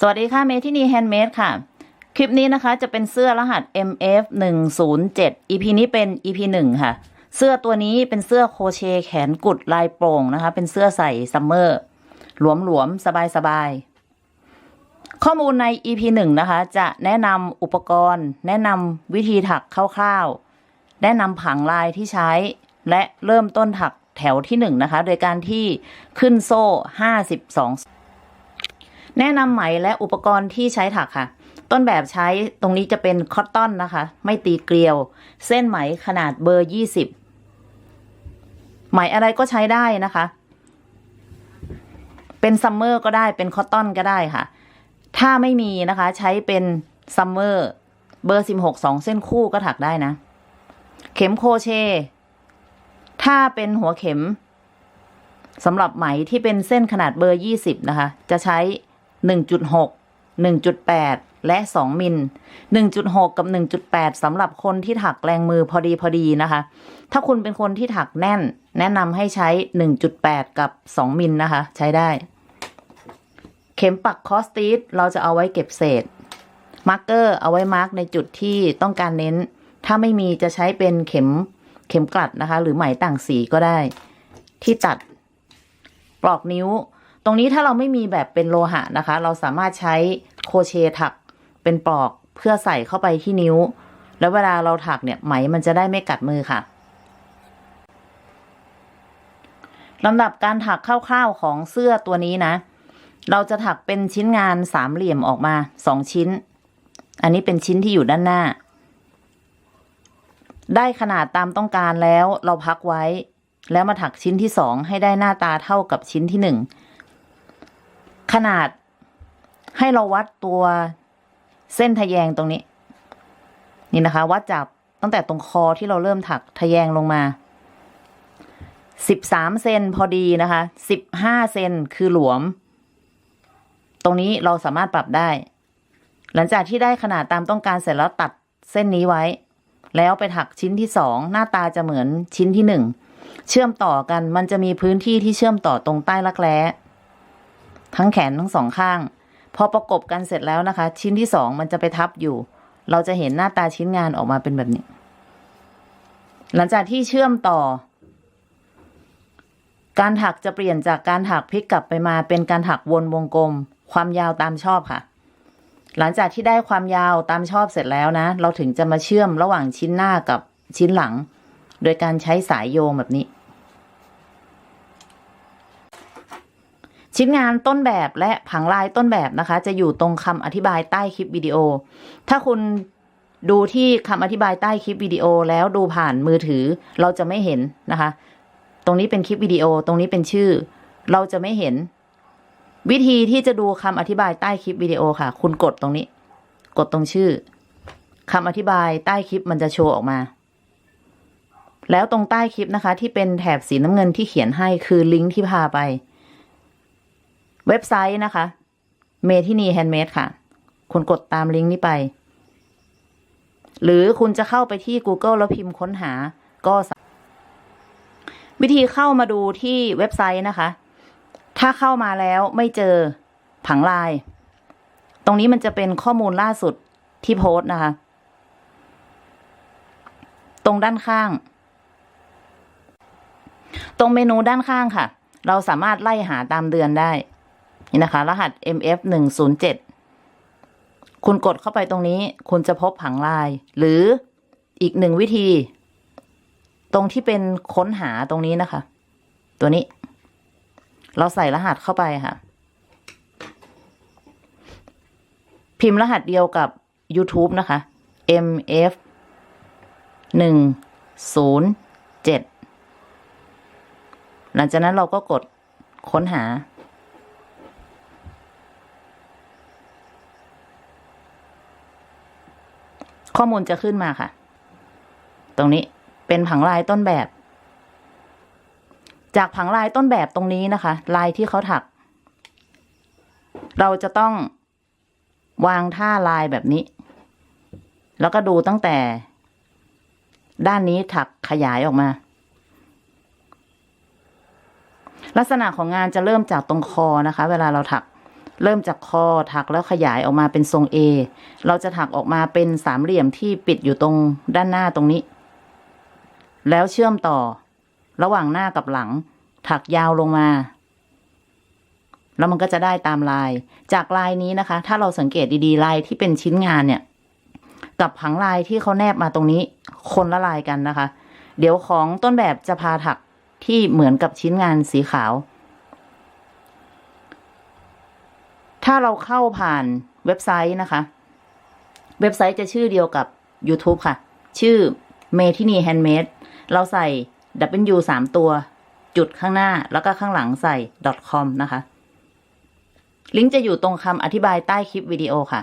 สวัสดีค่ะเมที่นี่แฮนด์เมดค่ะ คลิปนี้นะคะจะเป็นเสื้อรหัส MF 1 0 7 EP นี้เป็น EP 1 ค่ะ เสื้อตัวนี้เป็นเสื้อโคเชแขนกุดลายโปร่งนะคะ เป็นเสื้อใส่ซัมเมอร์ หลวมๆ สบายๆ ข้อมูลใน EP 1 นะคะ จะแนะนำอุปกรณ์ แนะนำวิธีถักคร่าวๆ แนะนำผังลายที่ใช้ และเริ่มต้นถักแถวที่ 1 นะคะ โดยการที่ขึ้นโซ่ 52 แนะนำไหมและอุปกรณ์ที่ใช้ถักค่ะ ต้นแบบใช้ตรงนี้จะเป็นคอตตอนนะคะ ไม่ตีเกลียว เส้นไหมขนาดเบอร์20ไหมอะไรก็ใช้ได้นะคะ เป็นซัมเมอร์ก็ได้เป็นคอตตอนก็ได้ค่ะ ถ้าไม่มีนะคะใช้เป็นซัมเมอร์เบอร์16 2เส้นคู่ก็ถักได้นะ เข็มโครเชต์ถ้าเป็นหัวเข็มสำหรับไหมที่เป็นเส้นขนาดเบอร์20นะคะ จะใช้ 1.6 1.8 และ 2 มิล 1.6 กับ 1.8สำหรับคนที่ถักแรงมือพอดีพอดีนะคะ ถ้าคุณเป็นคนที่ถักแน่น แนะนำให้ใช้ 1.8 กับ 2 มิลนะคะ ใช้ได้ เข็มปักคอสตีสเราจะเอาไว้เก็บเศษ มาร์กเกอร์เอาไว้มาร์กในจุดที่ต้องการเน้น ถ้าไม่มีจะใช้เป็นเข็มเข็มกลัดนะคะ หรือไหมต่างสีก็ได้ ที่ตัด ปลอกนิ้ว ตรงนี้ถ้าเราไม่มีแบบเป็นโลหะนะคะ เราสามารถใช้โคเชถักเป็นปลอกเพื่อใส่เข้าไปที่นิ้ว แล้วเวลาเราถักเนี่ยไหมมันจะได้ไม่กัดมือค่ะลำดับการถักคร่าวๆของเสื้อตัวนี้นะ เราจะถักเป็นชิ้นงานสามเหลี่ยมออกมาสองชิ้น อันนี้เป็นชิ้นที่อยู่ด้านหน้า ได้ขนาดตามต้องการแล้วเราพักไว้ แล้วมาถักชิ้นที่สองให้ได้หน้าตาเท่ากับชิ้นที่หนึ่ง ขนาดให้เราวัดตัวเส้นทะแยงตรงนี้ นี่นะคะ วัดจากตั้งแต่ตรงคอที่เราเริ่มถักทะแยงลงมาสิบสามเซนพอดีนะคะสิบห้าเซนคือหลวม ตรงนี้เราสามารถปรับได้ หลังจากที่ได้ขนาดตามต้องการเสร็จแล้วตัดเส้นนี้ไว้ แล้วไปถักชิ้นที่สองหน้าตาจะเหมือนชิ้นที่หนึ่งเชื่อมต่อกันมันจะมีพื้นที่ที่เชื่อมต่อตรงใต้รักแร้ ทั้งแขนทั้งสองข้าง พอประกบกันเสร็จแล้วนะคะ ชิ้นที่สองมันจะไปทับอยู่ เราจะเห็นหน้าตาชิ้นงานออกมาเป็นแบบนี้ หลังจากที่เชื่อมต่อ การถักจะเปลี่ยนจากการถักพลิกกลับไปมาเป็นการถักวนวงกลม ความยาวตามชอบค่ะ หลังจากที่ได้ความยาวตามชอบเสร็จแล้วนะ เราถึงจะมาเชื่อมระหว่างชิ้นหน้ากับชิ้นหลัง โดยการใช้สายโยงแบบนี้ ชิ้นงานต้นแบบและผังลายต้นแบบนะคะ จะอยู่ตรงคำอธิบายใต้คลิปวิดีโอ ถ้าคุณดูที่คำอธิบายใต้คลิปวิดีโอแล้วดูผ่านมือถือเราจะไม่เห็นนะคะ ตรงนี้เป็นคลิปวิดีโอตรงนี้เป็นชื่อ เราจะไม่เห็น วิธีที่จะดูคำอธิบายใต้คลิปวิดีโอค่ะ คุณกดตรงนี้ กดตรงชื่อคำอธิบายใต้คลิปมันจะโชว์ออกมา แล้วตรงใต้คลิปนะคะ ที่เป็นแถบสีน้ำเงินที่เขียนให้คือลิงก์ที่พาไป เว็บไซต์นะคะ เมทินีแฮนด์เมดค่ะ คุณกดตามลิงก์นี้ไป หรือคุณจะเข้าไปที่ Google แล้วพิมพ์ค้นหา ก็สาวิธีเข้ามาดูที่เว็บไซต์นะคะ ถ้าเข้ามาแล้วไม่เจอผังลาย ตรงนี้มันจะเป็นข้อมูลล่าสุดที่โพสต์นะคะ ตรงด้านข้าง ตรงเมนูด้านข้างค่ะ เราสามารถไล่หาตามเดือนได้ นี่นะคะ รหัส MF หนึ่งศูนย์เจ็ดคุณกดเข้าไปตรงนี้ คุณจะพบผังลาย หรืออีกหนึ่งวิธี ตรงที่เป็นค้นหาตรงนี้นะคะ ตัวนี้ เราใส่รหัสเข้าไปค่ะ พิมพ์รหัสเดียวกับ YouTube นะคะ MF หนึ่งศูนย์เจ็ดหลังจากนั้นเราก็กดค้นหา ข้อมูลจะขึ้นมาค่ะ ตรงนี้เป็นผังลายต้นแบบ จากผังลายต้นแบบตรงนี้นะคะ ลายที่เขาถัก เราจะต้องวางท่าลายแบบนี้ แล้วก็ดูตั้งแต่ ด้านนี้ถักขยายออกมา ลักษณะของงานจะเริ่มจากตรงคอนะคะ เวลาเราถัก เริ่มจากคอถักแล้วขยายออกมาเป็นทรง A เราจะถักออกมาเป็นสามเหลี่ยมที่ปิดอยู่ตรงด้านหน้าตรงนี้ แล้วเชื่อมต่อ ระหว่างหน้ากับหลัง ถักยาวลงมา แล้วมันก็จะได้ตามลาย จากลายนี้นะคะ ถ้าเราสังเกตดีๆลายที่เป็นชิ้นงานเนี่ย กับผังลายที่เขาแนบมาตรงนี้ คนละลายกันนะคะ เดี๋ยวของต้นแบบจะพาถักที่เหมือนกับชิ้นงานสีขาว ถ้าเราเข้าผ่านเว็บไซต์นะคะ เว็บไซต์จะชื่อเดียวกับ YouTube ค่ะ ชื่อ m a t i n i Handmade เราใส่ W สามตัว จุดข้างหน้าแล้วก็ข้างหลังใส่ .com นะคะ ลิงก์จะอยู่ตรงคำอธิบายใต้คลิปวิดีโอค่ะ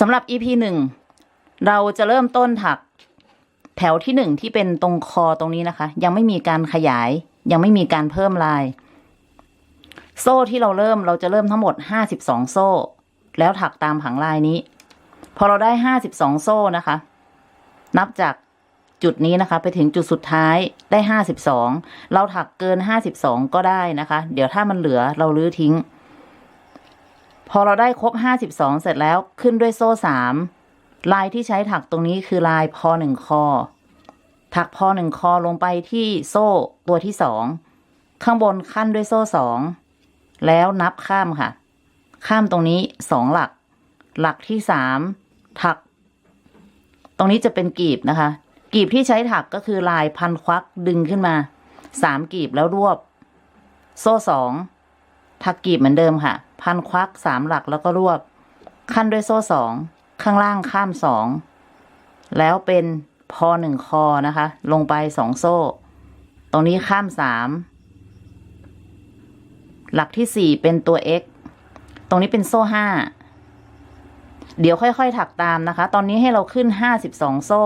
สำหรับ EP หนึ่งเราจะเริ่มต้นถักแถวที่หนึ่งที่เป็นตรงคอตรงนี้นะคะ ยังไม่มีการขยาย ยังไม่มีการเพิ่มลาย โซ่ที่เราเริ่มเราจะเริ่มทั้งหมด 52 โซ่ แล้วถักตามผังลายนี้ พอเราได้ 52 โซ่นะคะ นับจากจุดนี้นะคะ ไปถึงจุดสุดท้ายได้ 52 เราถักเกิน 52 ก็ได้นะคะ เดี๋ยวถ้ามันเหลือเราลื้อทิ้ง พอเราได้ครบ 52 เสร็จแล้วขึ้นด้วยโซ่ 3 ลายที่ใช้ถักตรงนี้คือลายพอหนึ่งคอ ถักพอหนึ่งคอลงไปที่โซ่ตัวที่สองข้างบนขั้นด้วยโซ่สอง แล้วนับข้ามค่ะ ข้ามตรงนี้สองหลัก หลักที่สามถัก ตรงนี้จะเป็นกีบนะคะ กีบที่ใช้ถักก็คือลายพันควักดึงขึ้นมาสามกีบแล้วรวบ โซ่สองถักกีบเหมือนเดิมค่ะ พันควักสามหลักแล้วก็รวบ ขั้นด้วยโซ่สองข้างล่างข้ามสองแล้วเป็นพอหนึ่งคอนะคะ ลงไปสองโซ่ ตรงนี้ข้ามสาม หลักที่สี่เป็นตัว x ตรงนี้เป็นโซ่ห้าเดี๋ยวค่อยๆ ถักตามนะคะ ตอนนี้ให้เราขึ้น 52 โซ่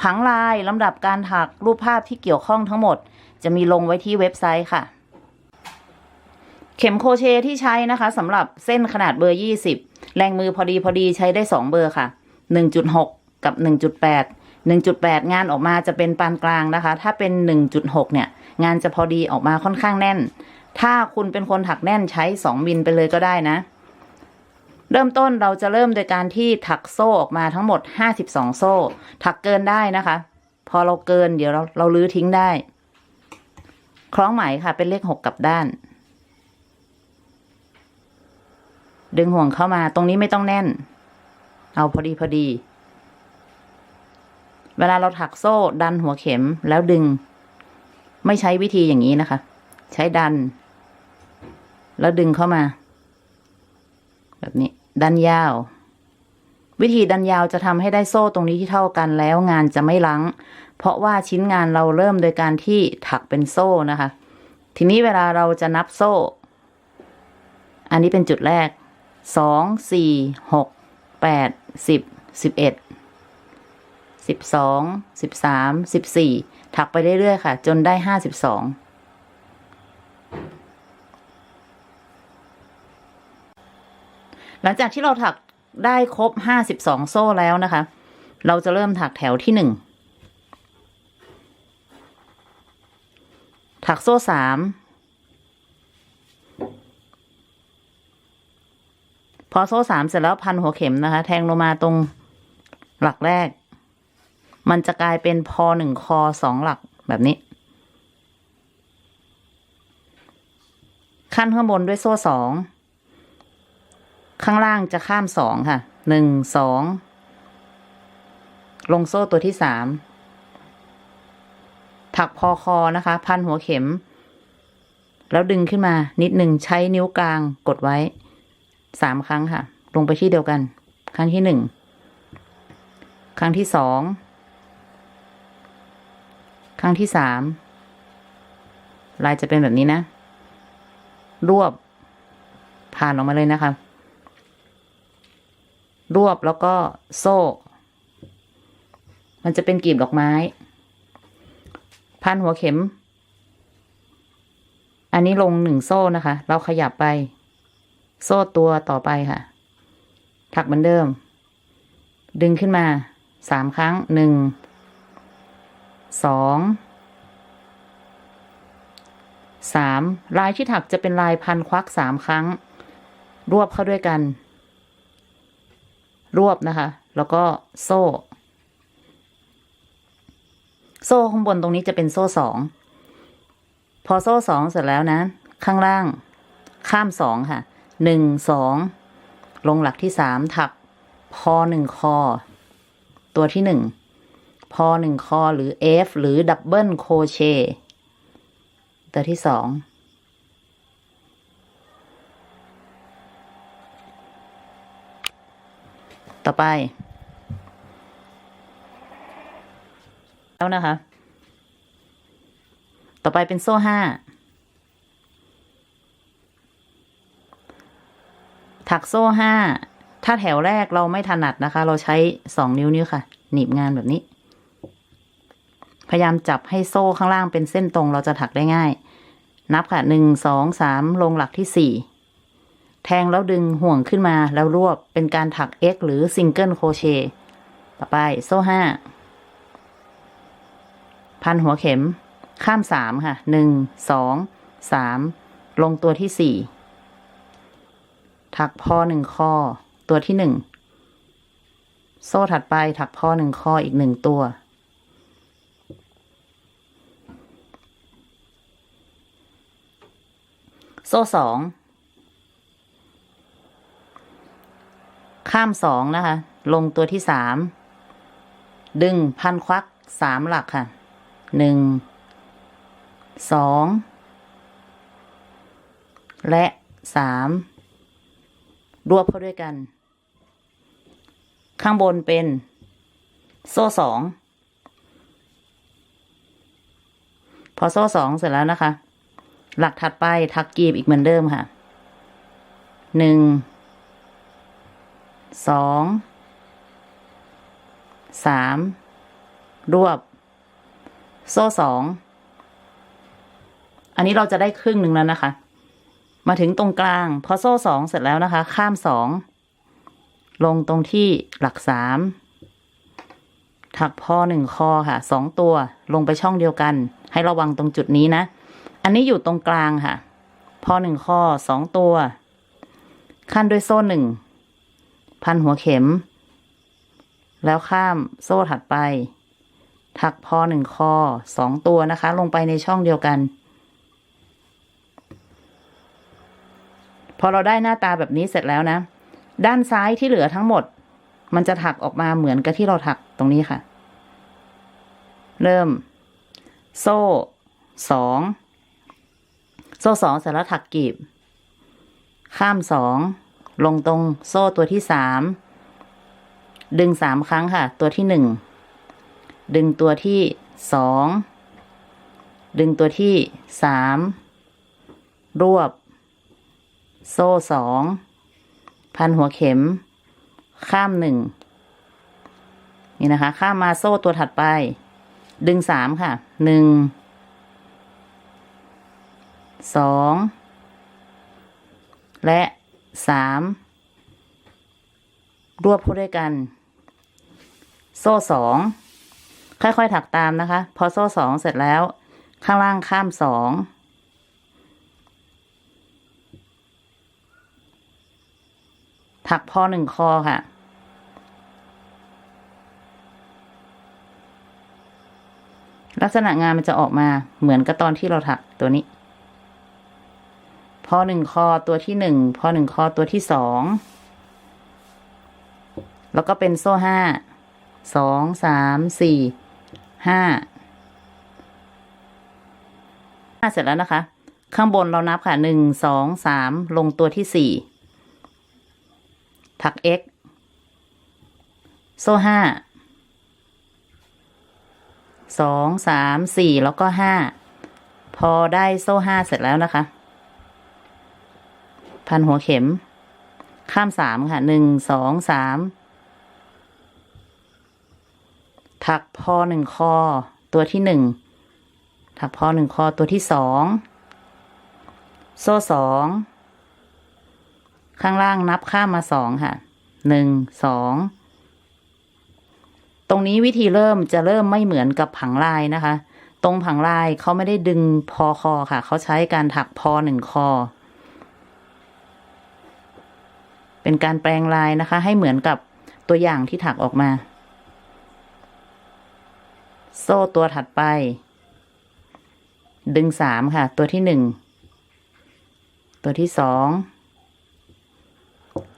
ผังลายลำดับการถักรูปภาพที่เกี่ยวข้องทั้งหมด จะมีลงไว้ที่เว็บไซต์ค่ะ เข็มโครเชต์ที่ใช้นะคะสำหรับเส้นขนาดเบอร์ 20 แรงมือพอดีพอดีใช้ได้ 2 เบอร์ค่ะ 1.6 กับ 1.8 1.8 งานออกมาจะเป็นปานกลางนะคะ ถ้าเป็น 1.6 เนี่ย งานจะพอดีออกมาค่อนข้างแน่น ถ้าคุณเป็นคนถักแน่นใช้2มิลไปเลยก็ได้นะ เริ่มต้นเราจะเริ่มโดยการที่ถักโซ่ออกมาทั้งหมด52โซ่ ถักเกินได้นะคะ พอเราเกินเดี๋ยวเราเราลื้อทิ้งได้ คล้องไหมค่ะเป็นเลข6กกลับด้าน ดึงห่วงเข้ามาตรงนี้ไม่ต้องแน่น เอาพอดีพอดี เวลาเราถักโซ่ดันหัวเข็มแล้วดึง ไม่ใช้วิธีอย่างนี้นะคะ ใช้ดัน แล้วดึงเข้ามา แบบนี้ ดันยาว วิธีดันยาวจะทำให้ได้โซ่ตรงนี้ที่เท่ากันแล้วงานจะไม่ลัง เพราะว่าชิ้นงานเราเริ่มโดยการที่ถักเป็นโซ่นะคะ ทีนี้เวลาเราจะนับโซ่ อันนี้เป็นจุดแรกสองสี่หกแปดสิบสิบเอ็ดสิบสองสิบสามสิบสี่ถักไปเรื่อยๆค่ะ จนได้ห้าสิบสอง หลังจากที่เราถักได้ครบห้าสิบสองโซ่แล้วนะคะ เราจะเริ่มถักแถวที่หนึ่งถักโซ่สามพอโซ่สามเสร็จแล้วพันหัวเข็มนะคะ แทงลงมาตรงหลักแรก มันจะกลายเป็นพอหนึ่งคอสองหลักแบบนี้ ขั้นข้างบนด้วยโซ่สอง ข้างล่างจะข้ามสองค่ะหนึ่งสองลงโซ่ตัวที่สามถักพอคอนะคะ พันหัวเข็ม แล้วดึงขึ้นมานิดหนึ่งใช้นิ้วกลางกดไว้สามครั้งค่ะ ลงไปที่เดียวกัน ครั้งที่หนึ่งครั้งที่สองครั้งที่สามลายจะเป็นแบบนี้นะ รวบผ่านออกมาเลยนะคะ รวบแล้วก็โซ่ มันจะเป็นกลีบดอกไม้ พันหัวเข็ม อันนี้ลงหนึ่งโซ่นะคะ เราขยับไป โซ่ตัวต่อไปค่ะ ถักเหมือนเดิม ดึงขึ้นมาสามครั้งหนึ่งสองสามลายที่ถักจะเป็นลายพันควักสามครั้ง รวบเข้าด้วยกัน รวบนะคะ แล้วก็โซ่ โซ่ข้างบนตรงนี้จะเป็นโซ่สอง พอโซ่สองเสร็จแล้วนะ ข้างล่าง ข้ามสองค่ะ หนึ่งสอง ลงหลักที่สามถัก พอหนึ่งคอ ตัวที่หนึ่ง พอหนึ่งคอหรือ F หรือดับเบิลโคเชตัวที่สอง ต่อไป แล้วนะคะ ต่อไปเป็นโซ่ห้า ถักโซ่ห้า ถ้าแถวแรกเราไม่ถนัดนะคะ เราใช้สองนิ้วนิ้วค่ะ หนีบงานแบบนี้ พยายามจับให้โซ่ข้างล่างเป็นเส้นตรงเราจะถักได้ง่าย นับค่ะหนึ่งสองสามลงหลักที่สี่ แทงแล้วดึงห่วงขึ้นมาแล้วรวบเป็นการถัก X หรือซิงเกิลโคเชต่อไปโซ่ห้าพันหัวเข็ม ข้ามสามค่ะหนึ่งสองสามลงตัวที่สี่ถักพอหนึ่งข้อตัวที่หนึ่งโซ่ถัดไปถักพอหนึ่งข้ออีกหนึ่งตัว โซ่สอง ข้ามสองนะคะ ลงตัวที่สาม ดึงพันควักสามหลักค่ะ หนึ่ง สอง และสาม รวบเข้าด้วยกัน ข้างบนเป็น โซ่สอง พอโซ่สองเสร็จแล้วนะคะ หลักถัดไปถักกีบอีกเหมือนเดิมค่ะ หนึ่ง สองสามรวบ โซ่สองอันนี้เราจะได้ครึ่งหนึ่งแล้วนะคะ มาถึงตรงกลาง พอโซ่สองเสร็จแล้วนะคะ ข้ามสองลงตรงที่หลักสามถักพอหนึ่งคอค่ะสองตัวลงไปช่องเดียวกัน ให้ระวังตรงจุดนี้นะ อันนี้อยู่ตรงกลางค่ะ พอหนึ่งข้อสองตัว ขั้นด้วยโซ่หนึ่ง พันหัวเข็ม แล้วข้ามโซ่ถัดไป ถักพอหนึ่งคอสองตัวนะคะ ลงไปในช่องเดียวกัน พอเราได้หน้าตาแบบนี้เสร็จแล้วนะ ด้านซ้ายที่เหลือทั้งหมด มันจะถักออกมาเหมือนกับที่เราถักตรงนี้ค่ะ เริ่ม โซ่สองโซ่สองเสร็จแล้วถักกีบ ข้ามสอง ลงตรงโซ่ตัวที่สามดึงสามครั้งค่ะ ตัวที่หนึ่งดึงตัวที่สองดึงตัวที่สามรวบ โซ่สองพันหัวเข็ม ข้ามหนึ่งนี่นะคะ ข้ามมาโซ่ตัวถัดไป ดึงสามค่ะหนึ่งสองและ สามรวบเข้าด้วยกัน โซ่สองค่อยๆ ถักตามนะคะ พอโซ่สองเสร็จแล้ว ข้างล่างข้ามสองถักพอหนึ่งคอค่ะ ลักษณะงานมันจะออกมาเหมือนกับตอนที่เราถักตัวนี้ พอหนึ่งคอตัวที่หนึ่งพอหนึ่งคอตัวที่สองแล้วก็เป็นโซ่ห้าสองสามสี่ห้าห้าเสร็จแล้วนะคะ ข้างบนเรานับค่ะหนึ่งสองสามลงตัวที่สี่ถัก x โซ่ห้าสองสามสี่แล้วก็ห้าพอได้โซ่ห้าเสร็จแล้วนะคะ พันหัวเข็ม ข้ามสามค่ะหนึ่งสองสามถักพอหนึ่งคอ ตัวที่หนึ่งถักพอหนึ่งคอตัวที่สองโซ่สองข้างล่างนับข้ามมาสองค่ะหนึ่งสองตรงนี้วิธีเริ่มจะเริ่มไม่เหมือนกับผังลายนะคะ ตรงผังลายเขาไม่ได้ดึงพอคอค่ะ เขาใช้การถักพอหนึ่งคอ เป็นการแปลงลายนะคะ ให้เหมือนกับตัวอย่างที่ถักออกมา โซ่ตัวถัดไป ดึงสามค่ะ ตัวที่หนึ่ง ตัวที่สอง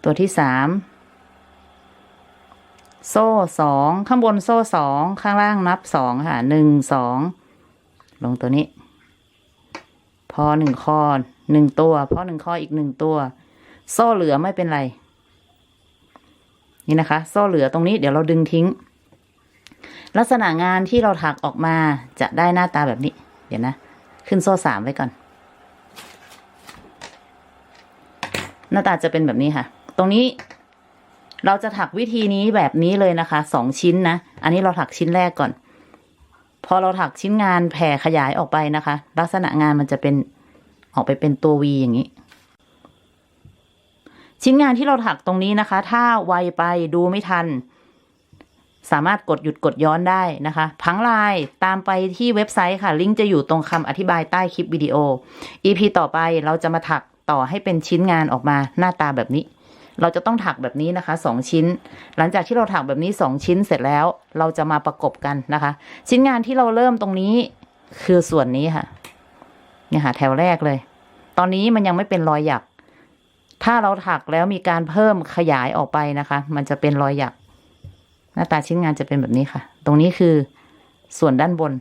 ตัวที่สาม โซ่สอง ข้างบนโซ่สอง ข้างล่างนับสองค่ะ หนึ่งสอง ลงตัวนี้ พอหนึ่งข้อหนึ่งตัว พอหนึ่งข้ออีกหนึ่งตัว โซ่เหลือไม่เป็นไร นี่นะคะ โซ่เหลือตรงนี้เดี๋ยวเราดึงทิ้ง ลักษณะงานที่เราถักออกมาจะได้หน้าตาแบบนี้ เดี๋ยวนะ ขึ้นโซ่สามไว้ก่อน หน้าตาจะเป็นแบบนี้ค่ะ ตรงนี้เราจะถักวิธีนี้แบบนี้เลยนะคะสองชิ้นนะ อันนี้เราถักชิ้นแรกก่อน พอเราถักชิ้นงานแผ่ขยายออกไปนะคะ ลักษณะงานมันจะเป็นออกไปเป็นตัววีอย่างนี้ ชิ้นงานที่เราถักตรงนี้นะคะ ถ้าไวไปดูไม่ทัน สามารถกดหยุดกดย้อนได้นะคะ พังลายตามไปที่เว็บไซต์ค่ะ ลิงก์จะอยู่ตรงคำอธิบายใต้คลิปวิดีโอ EP ต่อไปเราจะมาถักต่อให้เป็นชิ้นงานออกมาหน้าตาแบบนี้ เราจะต้องถักแบบนี้นะคะสองชิ้น หลังจากที่เราถักแบบนี้สองชิ้นเสร็จแล้ว เราจะมาประกบกันนะคะ ชิ้นงานที่เราเริ่มตรงนี้คือส่วนนี้ค่ะเนี่ยค่ะแถวแรกเลย ตอนนี้มันยังไม่เป็นรอยหยัก ถ้าเราถักแล้วมีการเพิ่มขยายออกไปนะคะ มันจะเป็นรอยหยัก หน้าตาชิ้นงานจะเป็นแบบนี้ค่ะ ตรงนี้คือส่วนด้านบน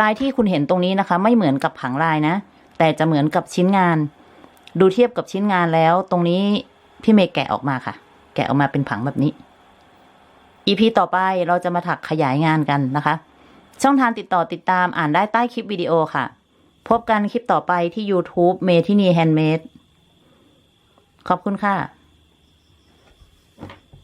ลายที่คุณเห็นตรงนี้นะคะ ไม่เหมือนกับผังลายนะ แต่จะเหมือนกับชิ้นงาน ดูเทียบกับชิ้นงานแล้ว ตรงนี้พี่เมย์แกะออกมาค่ะ แกะออกมาเป็นผังแบบนี้ EP ต่อไปเราจะมาถักขยายงานกันนะคะ ช่องทางติดต่อติดตามอ่านได้ใต้คลิปวิดีโอค่ะ พบกันคลิปต่อไปที่ YouTube เมทินีแฮนด์เมดขอบคุณค่ะ